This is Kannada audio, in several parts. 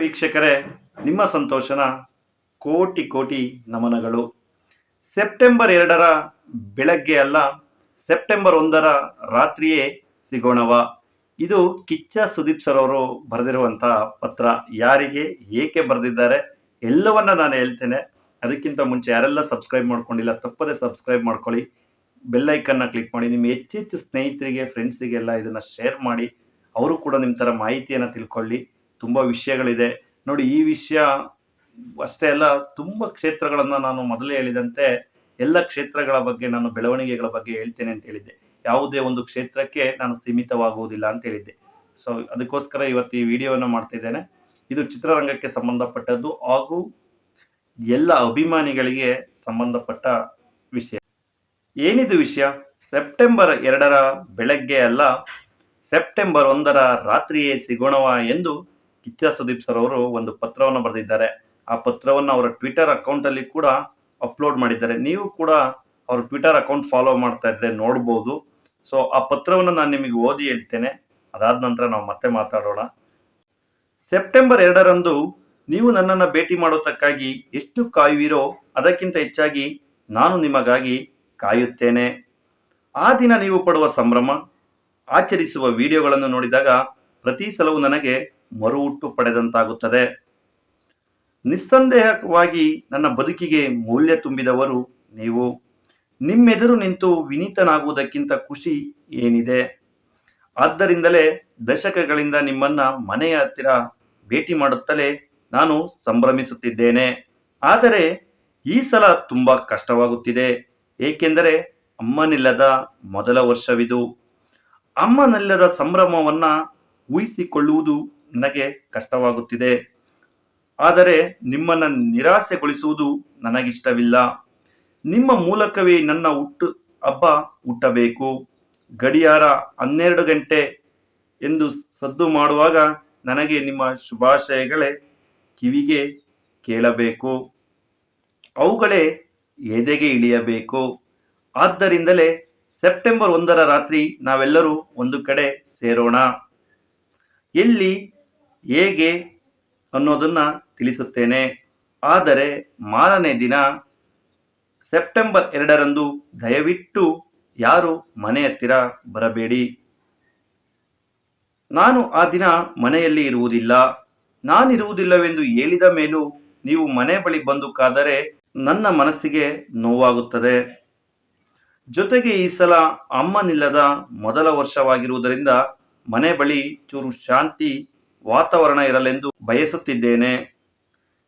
ವೀಕ್ಷಕರೇ, ನಿಮ್ಮ ಸಂತೋಷನ ಕೋಟಿ ಕೋಟಿ ನಮನಗಳು. ಸೆಪ್ಟೆಂಬರ್ ಎರಡರ ಬೆಳಗ್ಗೆ ಅಲ್ಲ, ಸೆಪ್ಟೆಂಬರ್ ಒಂದರ ರಾತ್ರಿಯೇ ಸಿಗೋಣವ. ಇದು ಕಿಚ್ಚ ಸುದೀಪ್ ಸರ್ ಅವರು ಬರೆದಿರುವಂತಹ ಪತ್ರ. ಯಾರಿಗೆ, ಏಕೆ ಬರೆದಿದ್ದಾರೆ, ಎಲ್ಲವನ್ನ ನಾನು ಹೇಳ್ತೇನೆ. ಅದಕ್ಕಿಂತ ಮುಂಚೆ ಯಾರೆಲ್ಲ ಸಬ್ಸ್ಕ್ರೈಬ್ ಮಾಡ್ಕೊಂಡಿಲ್ಲ, ತಪ್ಪದೆ ಸಬ್ಸ್ಕ್ರೈಬ್ ಮಾಡ್ಕೊಳ್ಳಿ. ಬೆಲ್ ಐಕನ್ನ ಕ್ಲಿಕ್ ಮಾಡಿ. ನಿಮ್ಮ ಹೆಚ್ಚೆಚ್ಚು ಸ್ನೇಹಿತರಿಗೆ ಫ್ರೆಂಡ್ಸಿಗೆಲ್ಲ ಇದನ್ನ ಶೇರ್ ಮಾಡಿ. ಅವರು ಕೂಡ ನಿಮ್ಮ ಥರ ಮಾಹಿತಿಯನ್ನು ತಿಳ್ಕೊಳ್ಳಿ. ತುಂಬ ವಿಷಯಗಳಿದೆ. ನೋಡಿ, ಈ ವಿಷಯ ಅಷ್ಟೇ ಅಲ್ಲ, ತುಂಬ ಕ್ಷೇತ್ರಗಳನ್ನು ನಾನು ಮೊದಲೇ ಹೇಳಿದಂತೆ ಎಲ್ಲ ಕ್ಷೇತ್ರಗಳ ಬಗ್ಗೆ ನಾನು ಬೆಳವಣಿಗೆಗಳ ಬಗ್ಗೆ ಹೇಳ್ತೇನೆ ಅಂತ ಹೇಳಿದ್ದೆ. ಯಾವುದೇ ಒಂದು ಕ್ಷೇತ್ರಕ್ಕೆ ನಾನು ಸೀಮಿತವಾಗುವುದಿಲ್ಲ ಅಂತ ಹೇಳಿದ್ದೆ. ಸೊ ಅದಕ್ಕೋಸ್ಕರ ಇವತ್ತು ಈ ವಿಡಿಯೋವನ್ನು ಮಾಡ್ತಿದ್ದೇನೆ ಇದು ಚಿತ್ರರಂಗಕ್ಕೆ ಸಂಬಂಧಪಟ್ಟದ್ದು ಹಾಗೂ ಎಲ್ಲ ಅಭಿಮಾನಿಗಳಿಗೆ ಸಂಬಂಧಪಟ್ಟ ವಿಷಯ. ಏನಿದು ವಿಷಯ? ಸೆಪ್ಟೆಂಬರ್ ಎರಡರ ಬೆಳಗ್ಗೆ ಅಲ್ಲ, ಸೆಪ್ಟೆಂಬರ್ ಒಂದರ ರಾತ್ರಿಯೇ ಸಿಗೋಣವ ಎಂದು ಕಿಚ್ಚ ಸುದೀಪ್ ಸರ್ ಅವರು ಒಂದು ಪತ್ರವನ್ನು ಬರೆದಿದ್ದಾರೆ. ಆ ಪತ್ರವನ್ನು ಅವರ ಟ್ವಿಟರ್ ಅಕೌಂಟ್ ಅಲ್ಲಿ ಕೂಡ ಅಪ್ಲೋಡ್ ಮಾಡಿದ್ದಾರೆ. ನೀವು ಕೂಡ ಅವ್ರ ಟ್ವಿಟರ್ ಅಕೌಂಟ್ ಫಾಲೋ ಮಾಡ್ತಾ ಇದ್ರೆ ನೋಡ್ಬೋದು. ಸೊ ಆ ಪತ್ರವನ್ನು ನಾನು ನಿಮಗೆ ಓದಿ ಹೇಳ್ತೇನೆ. ಅದಾದ ನಂತರ ನಾವು ಮತ್ತೆ ಮಾತಾಡೋಣ. ಸೆಪ್ಟೆಂಬರ್ ಎರಡರಂದು ನೀವು ನನ್ನನ್ನು ಭೇಟಿ ಮಾಡೋದಕ್ಕಾಗಿ ಎಷ್ಟು ಕಾಯುವಿರೋ ಅದಕ್ಕಿಂತ ಹೆಚ್ಚಾಗಿ ನಾನು ನಿಮಗಾಗಿ ಕಾಯುತ್ತೇನೆ. ಆ ದಿನ ನೀವು ಪಡುವ ಸಂಭ್ರಮ, ಆಚರಿಸುವ ವಿಡಿಯೋಗಳನ್ನು ನೋಡಿದಾಗ ಪ್ರತಿ ಸಲವೂ ನನಗೆ ಮರುಹುಟ್ಟು ಪಡೆದಂತಾಗುತ್ತದೆ. ನಿಸ್ಸಂದೇಹವಾಗಿ ನನ್ನ ಬದುಕಿಗೆ ಮೌಲ್ಯ ತುಂಬಿದವರು ನೀವು. ನಿಮ್ಮೆದುರು ನಿಂತು ವಿನೀತನಾಗುವುದಕ್ಕಿಂತ ಖುಷಿ ಏನಿದೆ? ಆದ್ದರಿಂದಲೇ ದಶಕಗಳಿಂದ ನಿಮ್ಮನ್ನ ಮನೆಯ ಹತ್ತಿರ ಭೇಟಿ ಮಾಡುತ್ತಲೇ ನಾನು ಸಂಭ್ರಮಿಸುತ್ತಿದ್ದೇನೆ. ಆದರೆ ಈ ಸಲ ತುಂಬಾ ಕಷ್ಟವಾಗುತ್ತಿದೆ. ಏಕೆಂದರೆ ಅಮ್ಮನಿಲ್ಲದ ಮೊದಲ ವರ್ಷವಿದು. ಅಮ್ಮನಿಲ್ಲದ ಸಂಭ್ರಮವನ್ನ ಊಹಿಸಿಕೊಳ್ಳುವುದು ನನಗೆ ಕಷ್ಟವಾಗುತ್ತಿದೆ. ಆದರೆ ನಿಮ್ಮನ್ನು ನಿರಾಸೆಗೊಳಿಸುವುದು ನನಗಿಷ್ಟವಿಲ್ಲ. ನಿಮ್ಮ ಮೂಲಕವೇ ನನ್ನ ಹುಟ್ಟು, ಹಬ್ಬ ಹುಟ್ಟಬೇಕು. ಗಡಿಯಾರ ಹನ್ನೆರಡು ಗಂಟೆ ಎಂದು ಸದ್ದು ಮಾಡುವಾಗ ನನಗೆ ನಿಮ್ಮ ಶುಭಾಶಯಗಳೇ ಕಿವಿಗೆ ಕೇಳಬೇಕು. ಅವುಗಳೇ ಎದೆಗೆ ಇಳಿಯಬೇಕು. ಆದ್ದರಿಂದಲೇ ಸೆಪ್ಟೆಂಬರ್ ಒಂದರ ರಾತ್ರಿ ನಾವೆಲ್ಲರೂ ಒಂದು ಕಡೆ ಸೇರೋಣ. ಎಲ್ಲಿ ಹೇಗೆ ಅನ್ನೋದನ್ನ ತಿಳಿಸುತ್ತೇನೆ. ಆದರೆ ಮಾರನೇ ದಿನ ಸೆಪ್ಟೆಂಬರ್ ಎರಡರಂದು ದಯವಿಟ್ಟು ಯಾರು ಮನೆ ಹತ್ತಿರ ಬರಬೇಡಿ. ನಾನು ಆ ದಿನ ಮನೆಯಲ್ಲಿ ಇರುವುದಿಲ್ಲ. ನಾನಿರುವುದಿಲ್ಲವೆಂದು ಹೇಳಿದ ಮೇಲೂ ನೀವು ಮನೆ ಬಳಿ ಬಂದು ಕಾದರೆ ನನ್ನ ಮನಸ್ಸಿಗೆ ನೋವಾಗುತ್ತದೆ. ಜೊತೆಗೆ ಈ ಸಲ ಅಮ್ಮನಿಲ್ಲದ ಮೊದಲ ವರ್ಷವಾಗಿರುವುದರಿಂದ ಮನೆ ಬಳಿ ಚೂರು ಶಾಂತಿ ವಾತಾವರಣ ಇರಲೆಂದು ಬಯಸುತ್ತಿದ್ದೇನೆ.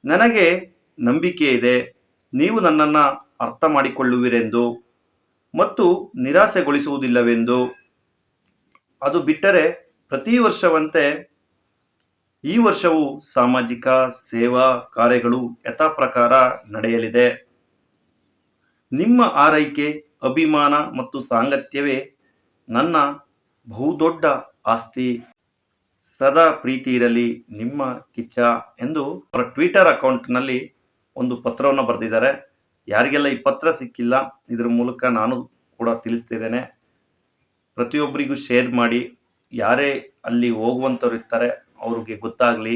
ನನಗೆ ನಂಬಿಕೆ ಇದೆ. ನೀವು ನನ್ನನ್ನು ಅರ್ಥ ಮಾಡಿಕೊಳ್ಳುವಿರೆಂದು ಮತ್ತು ನಿರಾಸೆಗೊಳಿಸುವುದಿಲ್ಲವೆಂದು. ಅದು ಬಿಟ್ಟರೆ ಪ್ರತಿ ವರ್ಷವಂತೆ ಈ ವರ್ಷವೂ ಸಾಮಾಜಿಕ ಸೇವಾ ಕಾರ್ಯಗಳು ಯಥಾಪ್ರಕಾರ ನಡೆಯಲಿದೆ. ನಿಮ್ಮ ಆರೈಕೆ, ಅಭಿಮಾನ ಮತ್ತು ಸಾಂಗತ್ಯವೇ ನನ್ನ ಬಹುದೊಡ್ಡ ಆಸ್ತಿ. ಸದಾ ಪ್ರೀತಿ ಇರಲಿ, ನಿಮ್ಮ ಕಿಚ್ಚ ಎಂದು ಅವರ ಟ್ವಿಟರ್ ಅಕೌಂಟ್ನಲ್ಲಿ ಒಂದು ಪತ್ರವನ್ನು ಬರೆದಿದ್ದಾರೆ. ಯಾರಿಗೆಲ್ಲ ಈ ಪತ್ರ ಸಿಕ್ಕಿಲ್ಲ, ಇದರ ಮೂಲಕ ನಾನು ಕೂಡ ತಿಳಿಸ್ತಿದ್ದೇನೆ. ಪ್ರತಿಯೊಬ್ಬರಿಗೂ ಶೇರ್ ಮಾಡಿ, ಯಾರೇ ಅಲ್ಲಿ ಹೋಗುವಂಥವ್ರು ಇರ್ತಾರೆ, ಅವ್ರಿಗೆ ಗೊತ್ತಾಗಲಿ.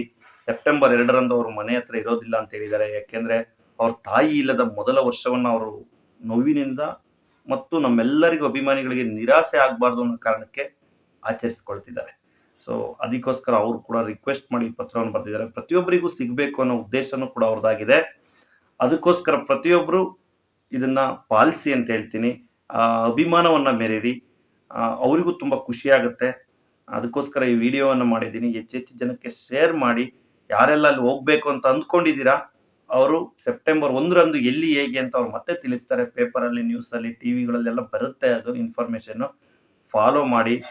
ಸೆಪ್ಟೆಂಬರ್ ಎರಡರಂದು ಅವರು ಮನೆ ಹತ್ರ ಇರೋದಿಲ್ಲ ಅಂತ ಹೇಳಿದ್ದಾರೆ. ಯಾಕೆಂದರೆ ಅವ್ರ ತಾಯಿ ಇಲ್ಲದ ಮೊದಲ ವರ್ಷವನ್ನು ಅವರು ನೋವಿನಿಂದ ಮತ್ತು ನಮ್ಮೆಲ್ಲರಿಗೂ ಅಭಿಮಾನಿಗಳಿಗೆ ನಿರಾಸೆ ಆಗಬಾರ್ದು ಅನ್ನೋ ಕಾರಣಕ್ಕೆ ಆಚರಿಸಿಕೊಳ್ತಿದ್ದಾರೆ. ಸೊ ಅದಕ್ಕೋಸ್ಕರ ಅವರು ಕೂಡ ರಿಕ್ವೆಸ್ಟ್ ಮಾಡಿ ಪತ್ರವನ್ನು ಬರೆದಿದ್ದಾರೆ. ಪ್ರತಿಯೊಬ್ಬರಿಗೂ ಸಿಗಬೇಕು ಅನ್ನೋ ಉದ್ದೇಶನೂ ಕೂಡ ಅವ್ರದ್ದಾಗಿದೆ. ಅದಕ್ಕೋಸ್ಕರ ಪ್ರತಿಯೊಬ್ಬರು ಇದನ್ನ ಪಾಲಿಸಿ ಅಂತ ಹೇಳ್ತೀನಿ. ಆ, ಅಭಿಮಾನವನ್ನ ಮೆರೀರಿ. ಅವರಿಗೂ ತುಂಬ ಖುಷಿಯಾಗುತ್ತೆ. ಅದಕ್ಕೋಸ್ಕರ ಈ ವಿಡಿಯೋವನ್ನು ಮಾಡಿದ್ದೀನಿ. ಹೆಚ್ಚೆಚ್ಚು ಜನಕ್ಕೆ ಶೇರ್ ಮಾಡಿ. ಯಾರೆಲ್ಲ ಅಲ್ಲಿ ಹೋಗ್ಬೇಕು ಅಂತ ಅಂದ್ಕೊಂಡಿದ್ದೀರಾ, ಅವರು ಸೆಪ್ಟೆಂಬರ್ ಒಂದರಂದು ಎಲ್ಲಿ ಹೇಗೆ ಅಂತ ಅವ್ರು ಮತ್ತೆ ತಿಳಿಸ್ತಾರೆ. ಪೇಪರಲ್ಲಿ ನ್ಯೂಸಲ್ಲಿ ಟಿ ವಿಗಳಲ್ಲೆಲ್ಲ ಬರುತ್ತೆ ಅದು ಇನ್ಫಾರ್ಮೇಷನ್ನು ಫಾಲೋ ಮಾಡಿ.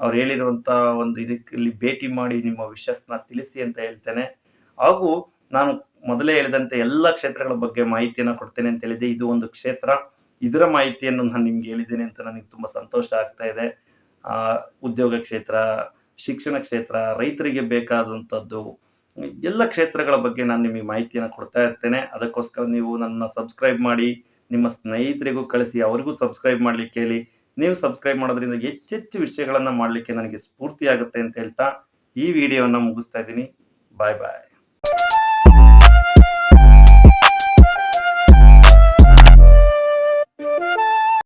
ಅವ್ರು ಹೇಳಿರುವಂತ ಒಂದು ಇದಕ್ಕೆ ಭೇಟಿ ಮಾಡಿ ನಿಮ್ಮ ವಿಶ್ವಾಸನ ತಿಳಿಸಿ ಅಂತ ಹೇಳ್ತೇನೆ. ಹಾಗೂ ನಾನು ಮೊದಲೇ ಹೇಳಿದಂತೆ ಎಲ್ಲ ಕ್ಷೇತ್ರಗಳ ಬಗ್ಗೆ ಮಾಹಿತಿಯನ್ನು ಕೊಡ್ತೇನೆ ಅಂತ ಹೇಳಿದೆ ಇದು ಒಂದು ಕ್ಷೇತ್ರ. ಇದರ ಮಾಹಿತಿಯನ್ನು ನಾನು ನಿಮ್ಗೆ ಹೇಳಿದ್ದೇನೆ ಅಂತ ನನಗೆ ತುಂಬಾ ಸಂತೋಷ ಆಗ್ತಾ ಇದೆ. ಆ, ಉದ್ಯೋಗ ಕ್ಷೇತ್ರ ಶಿಕ್ಷಣ ಕ್ಷೇತ್ರ ರೈತರಿಗೆ ಬೇಕಾದಂಥದ್ದು ಎಲ್ಲ ಕ್ಷೇತ್ರಗಳ ಬಗ್ಗೆ ನಾನು ನಿಮಗೆ ಮಾಹಿತಿಯನ್ನು ಕೊಡ್ತಾ ಇರ್ತೇನೆ. ಅದಕ್ಕೋಸ್ಕರ ನೀವು ನನ್ನ ಸಬ್ಸ್ಕ್ರೈಬ್ ಮಾಡಿ ನಿಮ್ಮ ಸ್ನೇಹಿತರಿಗೂ ಕಳಿಸಿ ಅವರಿಗೂ ಸಬ್ಸ್ಕ್ರೈಬ್ ಮಾಡ್ಲಿಕ್ಕೆ ಹೇಳಿ. ನೀವು ಸಬ್ಸ್ಕ್ರೈಬ್ ಮಾಡೋದ್ರಿಂದ ಹೆಚ್ಚೆಚ್ಚು ವಿಷಯಗಳನ್ನು ಮಾಡಲಿಕ್ಕೆ ನನಗೆ ಸ್ಫೂರ್ತಿ ಆಗುತ್ತೆ ಅಂತ ಹೇಳ್ತಾ ಈ ವಿಡಿಯೋವನ್ನು ಮುಗಿಸ್ತಾ ಇದ್ದೀನಿ. ಬಾಯ್ ಬಾಯ್.